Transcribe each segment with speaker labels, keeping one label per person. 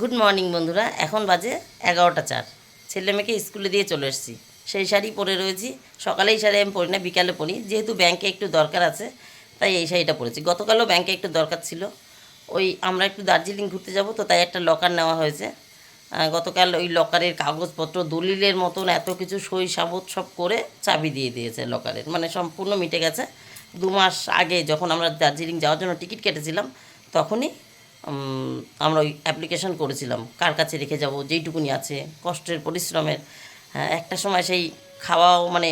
Speaker 1: Good morning বন্ধুরা। এখন বাজে এগারোটা চার। ছেলে মেয়েকে স্কুলে দিয়ে চলে এসেছি। সেই শাড়ি পরে রয়েছি। সকালে এই শাড়ি আমি পরি না, বিকালে পরি। যেহেতু ব্যাংকে একটু দরকার আছে, তাই এই শাড়িটা পরেছি। গতকালও ব্যাংকে একটু দরকার ছিল। ওই আমরা একটু দার্জিলিং ঘুরতে যাব, তো তাই একটা লকার নেওয়া হয়েছে। গতকাল ওই লকারের কাগজপত্র, দলিলের মতন এত কিছু সই সাবত সব করে চাবি দিয়ে দিয়েছে লকারের মানে সম্পূর্ণ মিটে গেছে। দু মাস আগে যখন আমরা দার্জিলিং যাওয়ার জন্য টিকিট কেটেছিলাম, তখনই আমরা ওই অ্যাপ্লিকেশন করেছিলাম। কার কাছে রেখে যাব যেইটুকুনি আছে কষ্টের পরিশ্রমের। হ্যাঁ, একটা সময় সেই খাওয়াও মানে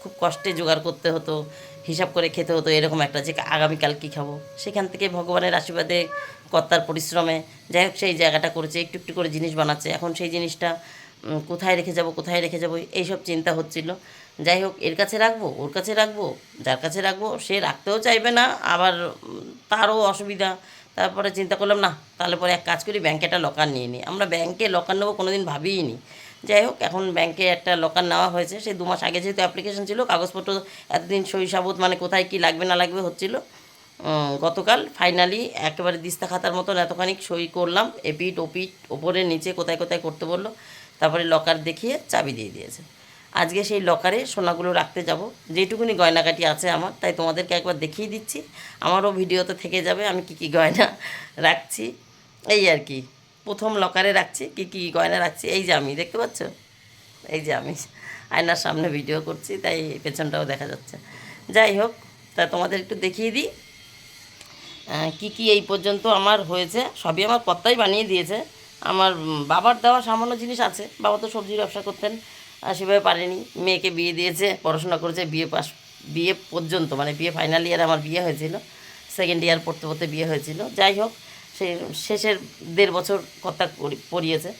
Speaker 1: খুব কষ্টে জোগাড় করতে হতো হিসাব করে খেতে হতো এরকম একটা যে আগামীকাল কী খাব। সেখান থেকে ভগবানের আশীর্বাদে কর্তার পরিশ্রমে যাই হোক সেই জায়গাটা করেছে একটু একটু করে জিনিস বানাচ্ছে। এখন সেই জিনিসটা কোথায় রেখে যাব কোথায় রেখে যাব এইসব চিন্তা হচ্ছিল। যাই হোক এর কাছে রাখব ওর কাছে রাখব যার কাছে রাখব সে রাখতেও চাইবে না আবার তারও অসুবিধা। তারপরে চিন্তা করলাম, না, তাহলে পরে এক কাজ করি ব্যাংকে একটা লকার নিয়ে নিই আমরা ব্যাংকে লকার নেব কোনো দিন ভাবিই নি। যাই হোক, এখন ব্যাংকে একটা লকার নেওয়া হয়েছে। সেই দু মাস আগে যেহেতু অ্যাপ্লিকেশন ছিল, কাগজপত্র এতদিন সই সাবুত মানে কোথায় কি লাগবে, না লাগবে হচ্ছিল। গতকাল ফাইনালি একেবারে দিস্তা খাতার মতন এতখানি সই করলাম। এপিট ওপিট ওপরে, নিচে কোথায় কোথায় করতে বলল, তারপরে লকার দেখিয়ে চাবি দিয়ে দিয়েছে। আজকে সেই লকারে সোনাগুলো রাখতে যাব। যেটুকুনি গয়নাকাটি আছে আমার, তাই তোমাদেরকে একবার দেখিয়ে দিচ্ছি। আমারও ভিডিওতে থেকে যাবে, আমি কি কি গয়না রাখছি। এই আর কি, প্রথম লকারে রাখছি, কি কি গয়না রাখছি। এই যে আমি, দেখতে পাচ্ছ? এই যে আমি, আয়নার সামনে ভিডিও করছি, তাই পেছনটাও দেখা যাচ্ছে। যাই হোক, তা তোমাদের একটু দেখিয়ে দিই। কি কি এই পর্যন্ত আমার হয়েছে, সবই আমার কর্তাই বানিয়ে দিয়েছে। আমার বাবার দেওয়া সামান্য জিনিস আছে, বাবা তো সবজির ব্যবসা করতেন। সেভাবে পারেনি। মেয়েকে বিয়ে দিয়েছে, পড়াশোনা করেছে, বিয়ে পাস বিয়ে পর্যন্ত মানে বিয়ে ফাইনাল ইয়ার আমার বিয়ে হয়েছিল। সেকেন্ড ইয়ার পড়তে পড়তে বিয়ে হয়েছিল। যাই হোক, সে শেষের দেড় বছর করি- পড়িয়েছে।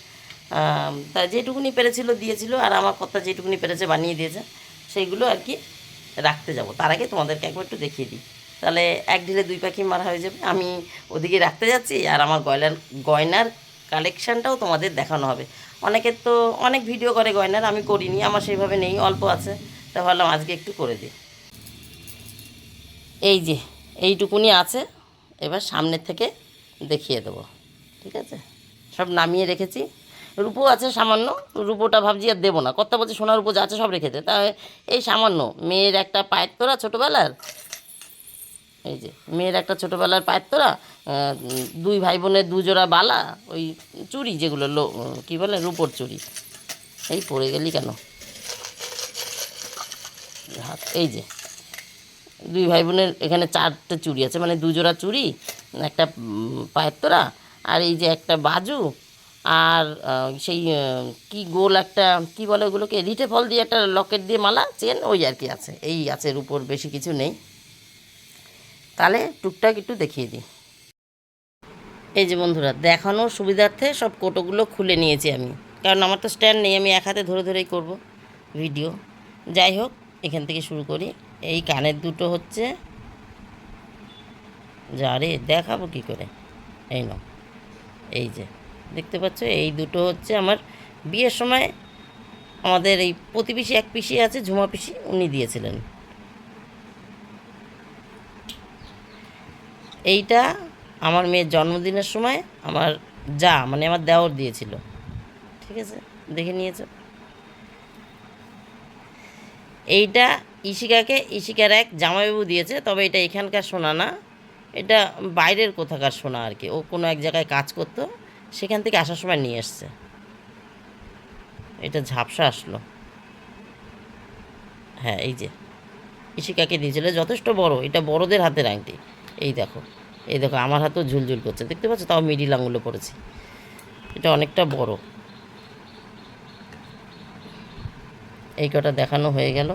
Speaker 1: তা যেটুকুনি পেরেছিল দিয়েছিল, আর আমার কর্তা যেটুকুনি পেরেছে বানিয়ে দিয়েছে, সেইগুলো আর কি রাখতে যাব। তার আগে তোমাদেরকে একবার একটু দেখিয়ে দিই। তাহলে এক ঢিলে দুই পাখি মারা হয়ে যাবে। আমি ওদিকে রাখতে যাচ্ছি, আর আমার গয়নার গয়নার কালেকশানটাও তোমাদের দেখানো হবে। অনেকের তো অনেক ভিডিও করে গয়নার, আমি করিনি, আমার সেইভাবে নেই, অল্প আছে। তা ভাবলাম আজকে একটু করে দিই। এই যে, এইটুকুনি আছে, এবার সামনের থেকে দেখিয়ে দেবো। ঠিক আছে? সব নামিয়ে রেখেছি। রূপো আছে সামান্য, রূপোটা ভাবছি আর দেবো না। কত বলছে, সোনার রূপো যা আছে সব রেখেছে তা এই সামান্য, মেয়ের একটা পায়ের তোরা ছোটোবেলার এই যে, মেয়ের একটা ছোটোবেলার পায়ের দুই ভাই বোনের দুজোড়া বালা, ওই চুড়ি যেগুলো লো কী বলে, রূপোর চুড়ি। এই পড়ে গেলি কেন? হাত, এই যে, দুই ভাই বোনের এখানে চারটে চুড়ি আছে মানে দুজোড়া চুড়ি, একটা পায়ের আর এই যে একটা বাজু, আর সেই কি গোল একটা, কি বলে ওগুলোকে, রিটে ফল দিয়ে একটা লকেট দিয়ে মালা, চেন, ওই আর কি আছে, এই আছে উপর বেশি কিছু নেই। তাহলে টুকটাক একটু দেখিয়ে দিই। এই যে বন্ধুরা দেখানোর সুবিধার্থে সব কোটোগুলো খুলে নিয়েছি আমি। কারণ আমার তো স্ট্যান্ড নেই, আমি এক হাতে ধরে ধরেই করব ভিডিও যাই হোক, এখান থেকে শুরু করি। এই কানের দুটো হচ্ছে। যা রে, দেখাবো কী করে? এই নাও। এই যে, দেখতে পাচ্ছ? এই দুটো হচ্ছে আমার বিয়ের সময় আমাদের এই প্রতিবেশী এক পিসি আছে, ঝুমা পিসি, উনি দিয়েছিলেন। এইটা আমার মেয়ের জন্মদিনের সময় আমার যা মানে আমার দেওর দিয়েছিল। ঠিক আছে? দেখে নিয়েছো? এইটা ইশিকাকে ইশিকার এক জামাইবাবু দিয়েছে, তবে এটা এখানকার সোনা না। এটা বাইরের কোথাকার সোনা আর কি। ও কোনো এক জায়গায় কাজ করতো, সেখান থেকে আসার সময় নিয়ে এসছে। এটা ঝাপসা আসলো। হ্যাঁ এই যে ইশিকাকে দিয়েছিল। যথেষ্ট বড়, এটা বড়দের হাতের আংটি। এই দেখো এই দেখো, আমার হাতেও ঝুলঝুল করছে। দেখতে পাচ্ছ? তাও মিডিল আঙুলে পড়েছি। এটা অনেকটা বড়। এই কটা দেখানো হয়ে গেল।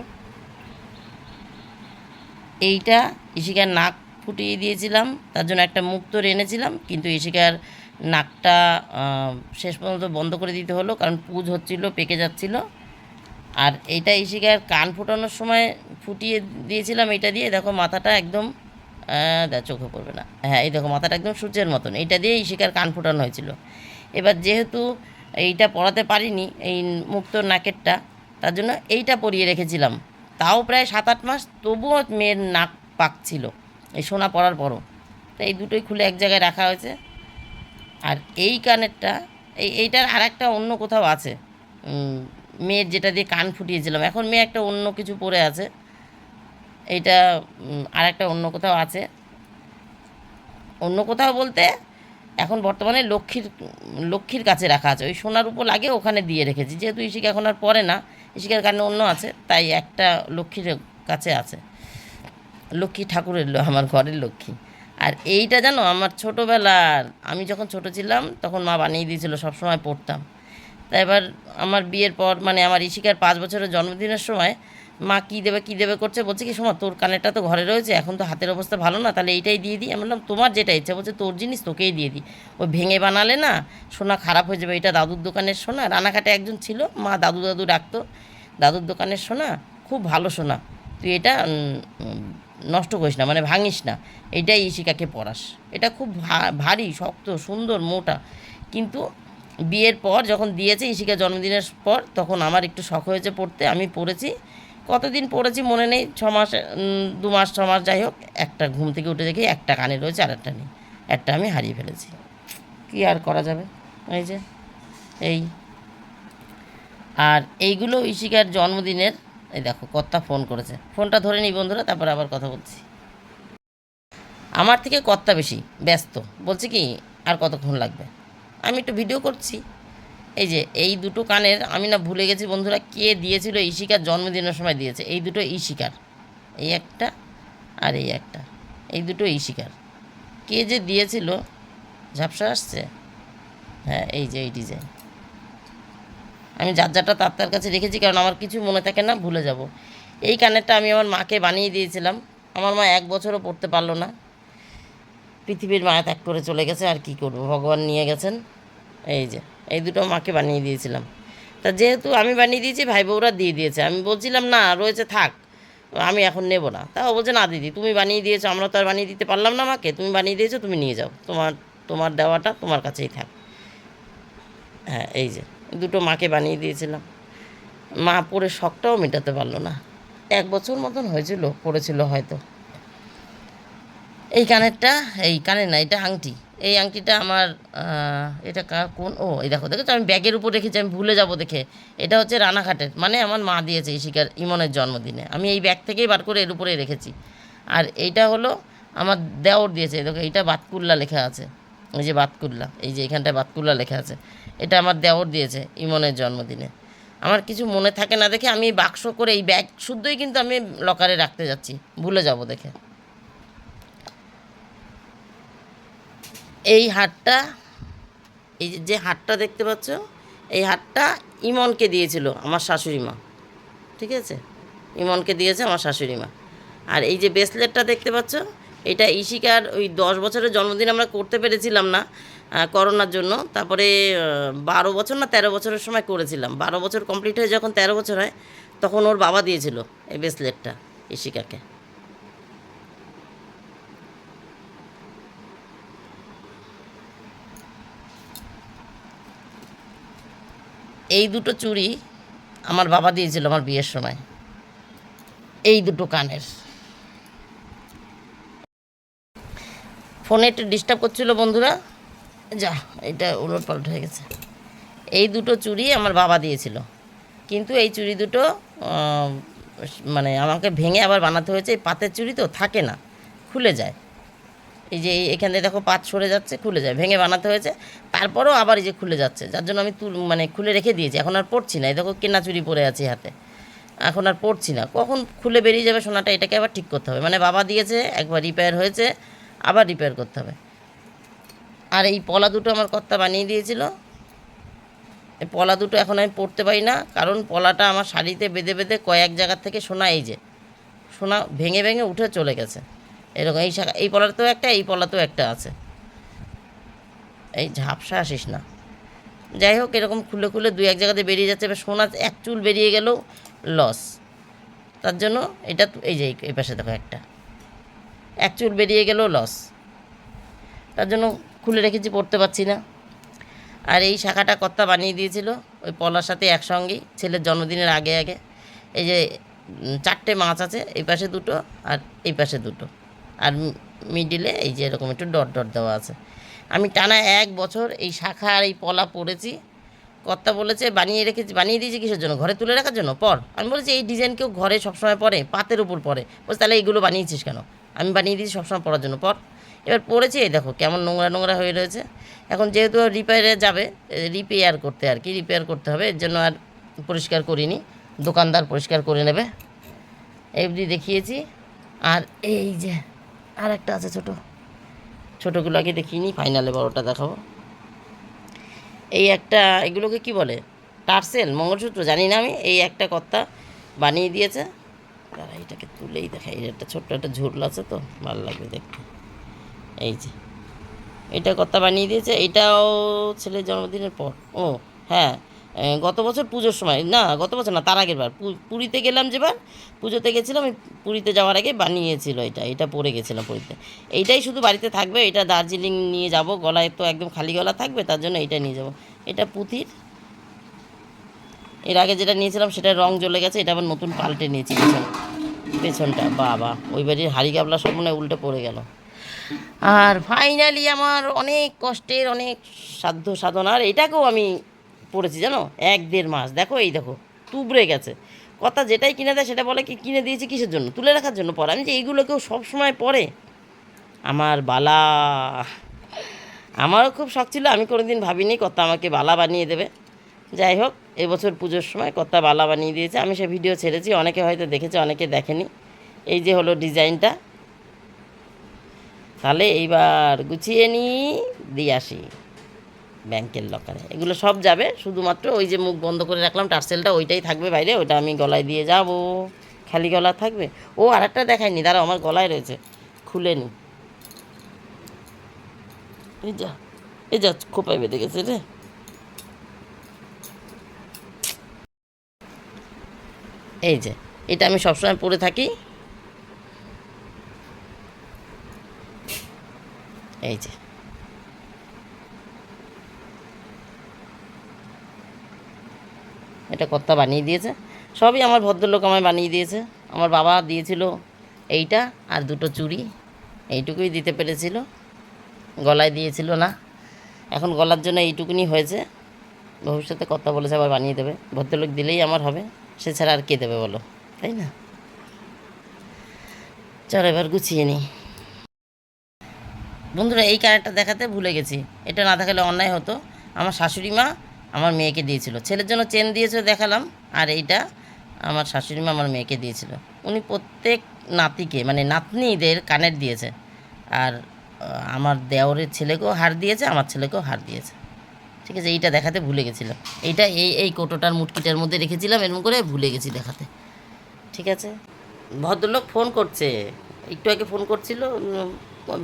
Speaker 1: এইটা ইশিকার নাক ফুটিয়ে দিয়েছিলাম, তার জন্য একটা মুক্তর এনেছিলাম, কিন্তু ইশিকার নাকটা শেষ পর্যন্ত বন্ধ করে দিতে হলো, কারণ পুজ হচ্ছিল, পেকে যাচ্ছিল। আর এইটা ইশিকার কান ফোটানোর সময় ফুটিয়ে দিয়েছিলাম এটা দিয়ে। দেখো, মাথাটা একদম চোখে পড়বে না। হ্যাঁ এই দেখো, মাথাটা একদম সূর্যের মতন। এইটা দিয়েই শিকার কান ফোটানো হয়েছিল। এবার যেহেতু এইটা পরাতে পারিনি, এই মুক্ত নাকেরটা, তার জন্য এইটা পরিয়ে রেখেছিলাম। তাও প্রায় সাত আট মাস তবুও মেয়ের নাক পাকছিল এই সোনা পরার পরও। তো এই দুটোই খুলে এক জায়গায় রাখা হয়েছে। আর এই কানেরটা, এই এইটার আর একটা অন্য কোথাও আছে। মেয়ের যেটা দিয়ে কান ফুটিয়েছিলাম। এখন মেয়ে একটা অন্য কিছু পরে আছে। এইটা আর একটা অন্য কোথাও আছে। অন্য কোথাও বলতে এখন বর্তমানে লক্ষ্মীর লক্ষ্মীর কাছে রাখা আছে। ওই সোনার উপর লাগে ওখানে দিয়ে রেখেছি। যেহেতু ইশিকা এখন আর পরে না ইশিকার কানে অন্য আছে, তাই একটা লক্ষ্মীর কাছে আছে। লক্ষ্মী ঠাকুরের আমার ঘরের লক্ষ্মী। আর এইটা জানো, আমার ছোটোবেলার, আমি যখন ছোট ছিলাম, তখন মা বানিয়ে দিয়েছিল, সবসময় পড়তাম। তা এবার আমার বিয়ের পর মানে আমার ইশিকার পাঁচ বছরের জন্মদিনের সময় মা কী দেবে কী দেবে করছে, বলছে কি সময় তোর কানেরটা তো ঘরে রয়েছে, এখন তো হাতের অবস্থা ভালো না, তাহলে এইটাই দিয়ে দিই। আমি বললাম, তোমার যেটা ইচ্ছা, বলছে তোর জিনিস তোকেই দিয়ে দিই। ওই ভেঙে বানালে না, সোনা খারাপ হয়ে যাবে, এটা দাদুর দোকানের সোনা। রানাঘাটে একজন ছিল, মা দাদু দাদু ডাকতো, দাদুর দোকানের সোনা, খুব ভালো সোনা। তুই এটা নষ্ট করিস না মানে ভাঙিস না। এটাই ইশিকাকে পড়াস এটা খুব ভারী, শক্ত, সুন্দর, মোটা। কিন্তু বিয়ের পর যখন দিয়েছে ইশিকা জন্মদিনের পর, তখন আমার একটু শখ হয়েছে পড়তে, আমি পড়েছি। কতদিন পড়েছি মনে নেই, ছ মাস দু মাস, ছ মাস, যাই হোক, একটা ঘুম থেকে উঠে দেখি একটা কানে রয়েছে আর একটা নেই। একটা আমি হারিয়ে ফেলেছি। কী আর করা যাবে? এই যে, এই। আর এইগুলো ইশিকার জন্মদিনের, এই দেখো, কর্তা ফোন করেছে। ফোনটা ধরে নিই বন্ধুরা, তারপর আবার কথা বলছি। আমার থেকে কর্তা বেশি, ব্যস্ত। বলছে কি, আর কতক্ষণ লাগবে? আমি একটু ভিডিও করছি। এই যে, এই দুটো কানের, আমি না ভুলে গেছি বন্ধুরা কে দিয়েছিল ইশিকার জন্মদিনের সময় দিয়েছে। এই দুটো ইশিকার এই একটা আর এই একটা, এই দুটো ইশিকার কে যে দিয়েছিল, ঝাপসা আসছে? হ্যাঁ এই যে, এই ডিজাইন। আমি যার যারটা তার তার কাছে রেখেছি, কারণ আমার কিছু মনে থাকে না, ভুলে যাব। এই কানেরটা আমি আমার মাকে বানিয়ে দিয়েছিলাম। আমার মা এক বছরও পড়তে পারল না। পৃথিবীর মায়া ত্যাগ করে চলে গেছে, আর কি করব? ভগবান নিয়ে গেছেন। এই যে এই দুটো মাকে বানিয়ে দিয়েছিলাম। তা যেহেতু আমি বানিয়ে দিয়েছি ভাই বউরা দিয়ে দিয়েছে। আমি বলছিলাম, না, রয়েছে, থাক। আমি এখন নেব না। তাও বলছে, না, দিদি, তুমি বানিয়ে দিয়েছ, আমরা তো আর বানিয়ে দিতে পারলাম না মাকে। তুমি বানিয়ে দিয়েছ, তুমি নিয়ে যাও। তোমার তোমার দেওয়াটা তোমার কাছেই থাক। হ্যাঁ এই যে, দুটো মাকে বানিয়ে দিয়েছিলাম। মা পরে শখটাও মেটাতে পারল না। এক বছর মতন হয়েছিল, পড়েছিল হয়তো। এই কানেরটা, এই কানের না, এটা আংটি। এই আংটিটা আমার এটা কা- কোন, ও, এই দেখো দেখো আমি ব্যাগের উপর রেখেছি, আমি ভুলে যাব দেখে। এটা হচ্ছে রানাঘাটের মানে আমার মা দিয়েছে ইশিকার ইমনের জন্মদিনে। আমি এই ব্যাগ থেকেই বার করে এর উপরে রেখেছি। আর এইটা হলো আমার দেওর দিয়েছে দেখো, এইটা বাতকুল্লা লেখা আছে। এই যে বাতকুল্লা, এই যে এখানটায় বাতকুল্লা লেখা আছে। এটা আমার দেওর দিয়েছে ইমনের জন্মদিনে। আমার কিছু মনে থাকে না দেখে আমি বাক্স করে এই ব্যাগ শুদ্ধই কিন্তু আমি লকারে রাখতে যাচ্ছি, ভুলে যাব দেখে। এই হাটটা, এই যে- হাটটা দেখতে পাচ্ছ, এই হাটটা ইমনকে দিয়েছিল আমার শাশুড়ি মা। ঠিক আছে? ইমনকে দিয়েছে আমার শাশুড়ি মা। আর এই যে ব্রেসলেটটা দেখতে পাচ্ছ, এটা ইশিকার ওই দশ বছরের জন্মদিন আমরা করতে পেরেছিলাম না করোনার জন্য। তারপরে বারো বছর না তেরো বছরের সময় করেছিলাম। বারো বছর কমপ্লিট হয়ে যখন তেরো বছর হয়, তখন ওর বাবা দিয়েছিল এই ব্রেসলেটটা ইশিকাকে এই দুটো চুড়ি আমার বাবা দিয়েছিল আমার বিয়ের সময়। এই দুটো কানের। ফোনে একটু ডিস্টার্ব করছিল বন্ধুরা। যা, এটা উলট পালট হয়ে গেছে। এই দুটো চুড়ি আমার বাবা দিয়েছিল। কিন্তু এই চুড়ি দুটো মানে আমাকে ভেঙে আবার বানাতে হয়েছে। এই পাতের চুড়ি তো থাকে না, খুলে যায়। এই যে এখানে দেখো পাত সরে যাচ্ছে, খুলে যায়, ভেঙে বানাতে হয়েছে। তারপরেও আবার এই যে খুলে যাচ্ছে, যার জন্য আমি তুল মানে খুলে রেখে দিয়েছি। এখন আর পড়ছি না। এই দেখো কেনা চুরি পরে আছি হাতে। এখন আর পড়ছি না। কখন খুলে বেরিয়ে যাবে সোনাটা, এটাকে আবার ঠিক করতে হবে। মানে বাবা দিয়েছে, একবার রিপেয়ার হয়েছে, আবার রিপেয়ার করতে হবে। আর এই পলা দুটো আমার কর্তা বানিয়ে দিয়েছিল। এই পলা দুটো এখন আমি পরতে পারি না, কারণ পলাটা আমার শাড়িতে বেঁধে বেঁধে কয়েক জায়গার থেকে সোনা, এই যে সোনা ভেঙে ভেঙে উঠে চলে গেছে। এরকম, এই শাখা, এই পলাতেও একটা, এই পলাতেও একটা আছে। এই ঝাপসা আসিস না। যাই হোক, এরকম খুলে খুলে দুই এক জায়গাতে বেরিয়ে যাচ্ছে, এবার সোনা এক চুল বেরিয়ে গেলেও লস। তার জন্য এটা এই যে, এই- পাশে দেখো একটা। এক চুল বেরিয়ে গেলেও লস। তার জন্য খুলে রেখেছি, পড়তে পারছি না। আর এই শাখাটা কর্তা বানিয়ে দিয়েছিল, ওই পলার সাথে একসঙ্গেই, ছেলের জন্মদিনের আগে আগে। এই যে চারটে মাছ আছে, এই পাশে দুটো আর এই পাশে দুটো। আর মিডিলে এই যে এরকম একটু ডট ডট দেওয়া আছে। আমি টানা এক বছর এই শাখা আর এই পলা পড়েছি। কর্তা বলেছে, বানিয়ে রেখেছি, বানিয়ে দিয়েছি কিসের জন্য? ঘরে তুলে রাখার জন্য? পর। আমি বলেছি, এই ডিজাইন কেউ ঘরে সবসময় পরে, পাতের উপর পরে। বলছে, তাহলে এইগুলো বানিয়েছিস কেন? আমি বানিয়ে দিয়েছি সবসময় পরার জন্য। পর। এবার পরেছি এই দেখো কেমন নোংরা নোংরা হয়ে রয়েছে। এখন যেহেতু রিপেয়ারে যাবে রিপেয়ার করতে আর কি রিপেয়ার করতে হবে। এর জন্য আর পরিষ্কার করিনি। দোকানদার পরিষ্কার করে নেবে। অবধি দেখিয়েছি। আর এই যে আর একটা আছে ছোটো। ছোটোগুলো আগে দেখিনি ফাইনালে বড়টা দেখাবো। এই একটা, এগুলোকে কি বলে? টার্সেল মঙ্গলসূত্র, জানি না আমি। এই একটা কর্তা বানিয়ে দিয়েছে। তারা এটাকে তুলেই দেখাই। একটা ছোট্ট একটা ঝুল আছে তো, ভালো লাগবে দেখতে। এই যে, এটা কর্তা বানিয়ে দিয়েছে। এটাও ছেলের জন্মদিনের পর। ও হ্যাঁ গত বছর পুজোর সময়, না, গত বছর না, তার আগের বার পুরীতে গেলাম যেবার, পুজোতে গেছিলাম পুরীতে যাওয়ার আগে বানিয়েছিল এটা এটা পরে গেছিলাম পুরীতে। এইটাই শুধু বাড়িতে থাকবে, এটা দার্জিলিং নিয়ে যাব, গলায় তো একদম খালি গলা থাকবে, তার জন্য এটা নিয়ে যাব। এটা পুঁথির, এর আগে যেটা নিয়েছিলাম সেটা রং জ্বলে গেছে, এটা আবার নতুন পাল্টে নিয়েছি পেছন, পেছনটা, বাবা, ওই বাড়ির হাড়ি গাবলা সব মনে উল্টে পড়ে গেল। আর ফাইনালি আমার অনেক কষ্টের, অনেক সাধ্য সাধনার, এটাকেও আমি পড়েছি, জানো? এক দেড় মাস। দেখো, এই দেখো, তুবড়ে গেছে। কথা যেটাই কিনে দেয়, সেটা বলে কি কিনে দিয়েছি কিসের জন্য? তুলে রাখার জন্য পরে আমি যে এইগুলো কেউ সবসময় পরে আমার বালা। আমারও খুব শখ ছিল, আমি কোনোদিন ভাবিনি কর্তা আমাকে বালা বানিয়ে দেবে। যাই হোক, এবছর পুজোর সময় কর্তা বালা বানিয়ে দিয়েছে। আমি সে ভিডিও ছেড়েছি, অনেকে হয়তো দেখেছে, অনেকে দেখেনি। এই যে হলো ডিজাইনটা। তাহলে এইবার গুছিয়ে নিই দিয়ে আসি। ব্যাংকের লকারে। এগুলো সব যাবে, শুধুমাত্র ওই যে মুখ বন্ধ করে রাখলাম, টার্সেলটা ওইটাই থাকবে বাইরে ওটা আমি গলায় দিয়ে যাব। খালি গলা থাকবে। ও আর একটা দেখায়নি দাঁড়া আমার গলায় রয়েছে। খুলে নি। এই যা এই যা, খোপায় বেঁধে গেছে রে। এই যে, এটা আমি সবসময় পরে থাকি। এই যে এটা কর্তা বানিয়ে দিয়েছে। সবই আমার ভদ্রলোক আমায় বানিয়ে দিয়েছে। আমার বাবা দিয়েছিল এইটা আর দুটো চুড়ি। এইটুকুই দিতে পেরেছিল। গলায় দিয়েছিল না। এখন গলার জন্য এইটুকুনি হয়েছে। ভবিষ্যতে কথা বলেছে আবার বানিয়ে দেবে। ভদ্রলোক দিলেই আমার হবে। সে ছাড়া আর কে দেবে বলো? তাই না? চল এবার গুছিয়ে নিই। বন্ধুরা, এই কারেন্টটা দেখাতে ভুলে গেছি। এটা না দেখালে অন্যায় হতো। আমার শাশুড়ি মা আমার মেয়েকে দিয়েছিল। ছেলের জন্য চেন দিয়েছে দেখালাম, আর এইটা আমার শাশুড়ি মা আমার মেয়েকে দিয়েছিল। উনি প্রত্যেক নাতিকে মানে নাতনিদের কানের দিয়েছে। আর আমার দেওরের ছেলেকেও হার দিয়েছে, আমার ছেলেকেও হার দিয়েছে। ঠিক আছে, এইটা দেখাতে ভুলে গেছিলাম। এইটা এই এই কোটোটার মুটকিটার মধ্যে রেখেছিলাম, এরকম করে ভুলে গেছি দেখাতে। ঠিক আছে? ভদ্রলোক ফোন করছে। একটু আগে ফোন করছিল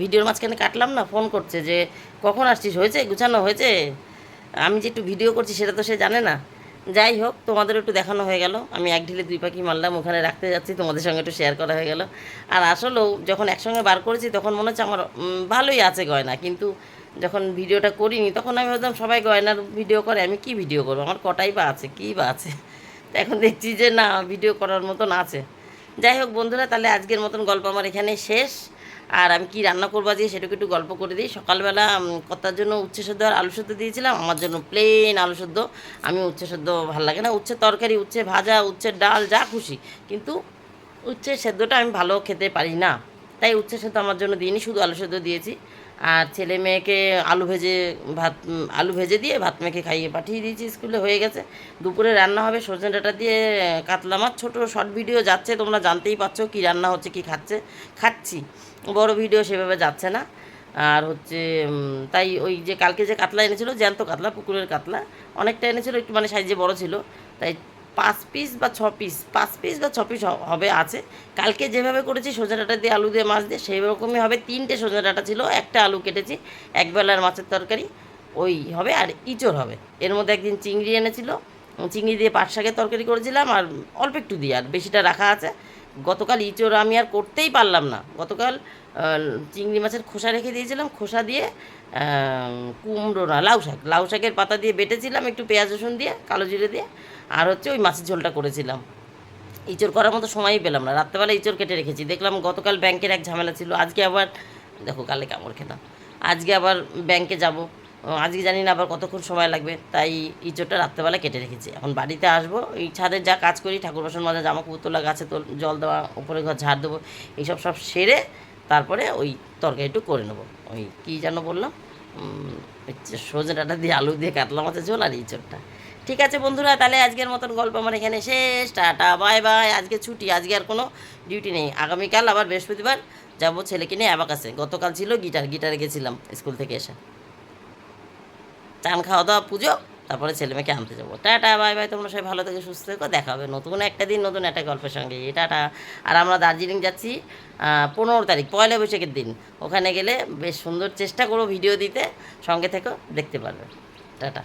Speaker 1: ভিডিওর মাঝখানে কাটলাম না, ফোন করছে যে, কখন আসছিস? হয়েছে? গুছানো হয়েছে? আমি যে একটু ভিডিও করছি সেটা তো সে জানে না। যাই হোক তোমাদের একটু দেখানো হয়ে গেল। আমি এক ঢিলে দুই পাখি মারলাম, ওখানে রাখতে যাচ্ছি, তোমাদের সঙ্গে একটু শেয়ার করা হয়ে গেল। আর আসলেও যখন একসঙ্গে বার করেছি, তখন মনে হচ্ছে আমার ভালোই আছে গয়না। কিন্তু যখন ভিডিওটা করিনি, তখন আমি ভাবতাম, সবাই গয়নার ভিডিও করে, আমি কি ভিডিও করব? আমার কটাই বা আছে, কী বা আছে? এখন দেখছি যে না, ভিডিও করার মতন আছে। যাই হোক বন্ধুরা, তাহলে আজকের মতন গল্প আমার এখানে শেষ। আর আমি কি রান্না করব আজকে সেটাকে একটু গল্প করে দিই। সকালবেলা উম, কর্তার জন্য উচ্ছে সেদ্ধ আর আলু সেদ্ধ দিয়েছিলাম। আমার জন্য প্লেন আলু সেদ্ধ। আমি উচ্ছে সেদ্ধ ভালো লাগে না। উচ্ছে তরকারি উচ্ছে ভাজা উচ্ছে ডাল যা খুশি। কিন্তু উচ্ছে সেদ্ধটা আমি ভালো খেতে পারি না। তাই উচ্ছে সেদ্ধ আমার জন্য দিইনি শুধু আলু সেদ্ধ দিয়েছি। আর ছেলে মেয়েকে আলু ভেজে ভাত আলু ভেজে দিয়ে ভাত মেখে খাইয়ে পাঠিয়ে দিয়েছি স্কুলে। হয়ে গেছে। দুপুরে রান্না হবে সজনে ডাটা দিয়ে কাতলা মাছ। ছোটো শর্ট ভিডিও যাচ্ছে তোমরা জানতেই পারছ কি রান্না হচ্ছে কি খাচ্ছে। খাচ্ছি। বড় ভিডিও সেভাবে যাচ্ছে না। আর হচ্ছে তাই ওই যে কালকে যে কাতলা এনেছিল, জ্যান্ত কাতলা, পুকুরের কাতলা, অনেকটা এনেছিল, একটু মানে সাইজে বড় ছিল। তাই পাঁচ পিস বা ছ পিস পাঁচ পিস বা ছ পিস হবে, আছে। কালকে যেভাবে করেছি সজনে ডাটা দিয়ে আলু দিয়ে মাছ দিয়ে সেই রকমই হবে। তিনটে সজনে ডাটা ছিল, একটা আলু কেটেছি একবেলার মাছের তরকারি, ওই হবে, আর ইঁচড় হবে। এর মধ্যে একদিন চিংড়ি এনেছিল চিংড়ি দিয়ে পাট শাকের তরকারি করেছিলাম, আর অল্প একটু দিয়ে, আর বেশিটা রাখা আছে। গতকাল ইঁচড় আমি আর করতেই পারলাম না। গতকাল চিংড়ি মাছের খোসা রেখে দিয়েছিলাম, খোসা দিয়ে কুমড়ো না, লাউ শাক। লাউ শাকের পাতা দিয়ে বেটেছিলাম, একটু পেঁয়াজ রসুন দিয়ে, কালো জিরে দিয়ে, আর হচ্ছে ওই মাছের ঝোলটা করেছিলাম। ইঁচড় করার মতো সময়ই পেলাম না। রাত্রেবেলা ইঁচড় কেটে রেখেছি। দেখলাম গতকাল ব্যাংকের এক ঝামেলা ছিল, আজকে আবার, দেখো কালে কামড় খেলাম আজকে আবার ব্যাংকে যাব। আজকে জানি না আবার কতক্ষণ সময় লাগবে, তাই ইঁচড়টা রাত্রেবেলা কেটে রেখেছি। এখন বাড়িতে আসব, এই ছাদের যা কাজ করি ঠাকুর বাসন মাজা জামা কাপড় তোলা গাছে তোল, জল দেওয়া ওপরে ঘর ঝাড় দেবো, এইসব সব সেরে তারপরে ওই তরকারি একটু করে নেব। ওই কী যেন বললাম সজনাটা দিয়ে আলু দিয়ে কাতলা মাছের ঝোল আর ইঁচড়টা। ঠিক আছে বন্ধুরা, তাহলে আজকের মতন গল্প আমার এখানে শেষ। টাটা, বাই বাই, আজকে ছুটি, আজকে আর কোনো ডিউটি নেই। আগামীকাল আবার বৃহস্পতিবার যাব ছেলেকে নিয়ে অ্যাবাকাসে। গতকাল ছিল গিটার, গিটারে গেছিলাম স্কুল থেকে এসে। চান খাওয়া দাওয়া, পুজো, তারপরে ছেলে মেয়েকে আনতে যাব। টাটা ভাই ভাই তোমরা সবাই ভালো থেকে, সুস্থ থেকো, দেখা হবে নতুন একটা দিন, নতুন একটা গল্পের সঙ্গে। টাটা। আর আমরা দার্জিলিং যাচ্ছি পনেরো তারিখ, পয়লা বৈশাখের দিন। ওখানে গেলে বেশ সুন্দর চেষ্টা করব ভিডিও দিতে, সঙ্গে থেকো, দেখতে পারবে। টাটা।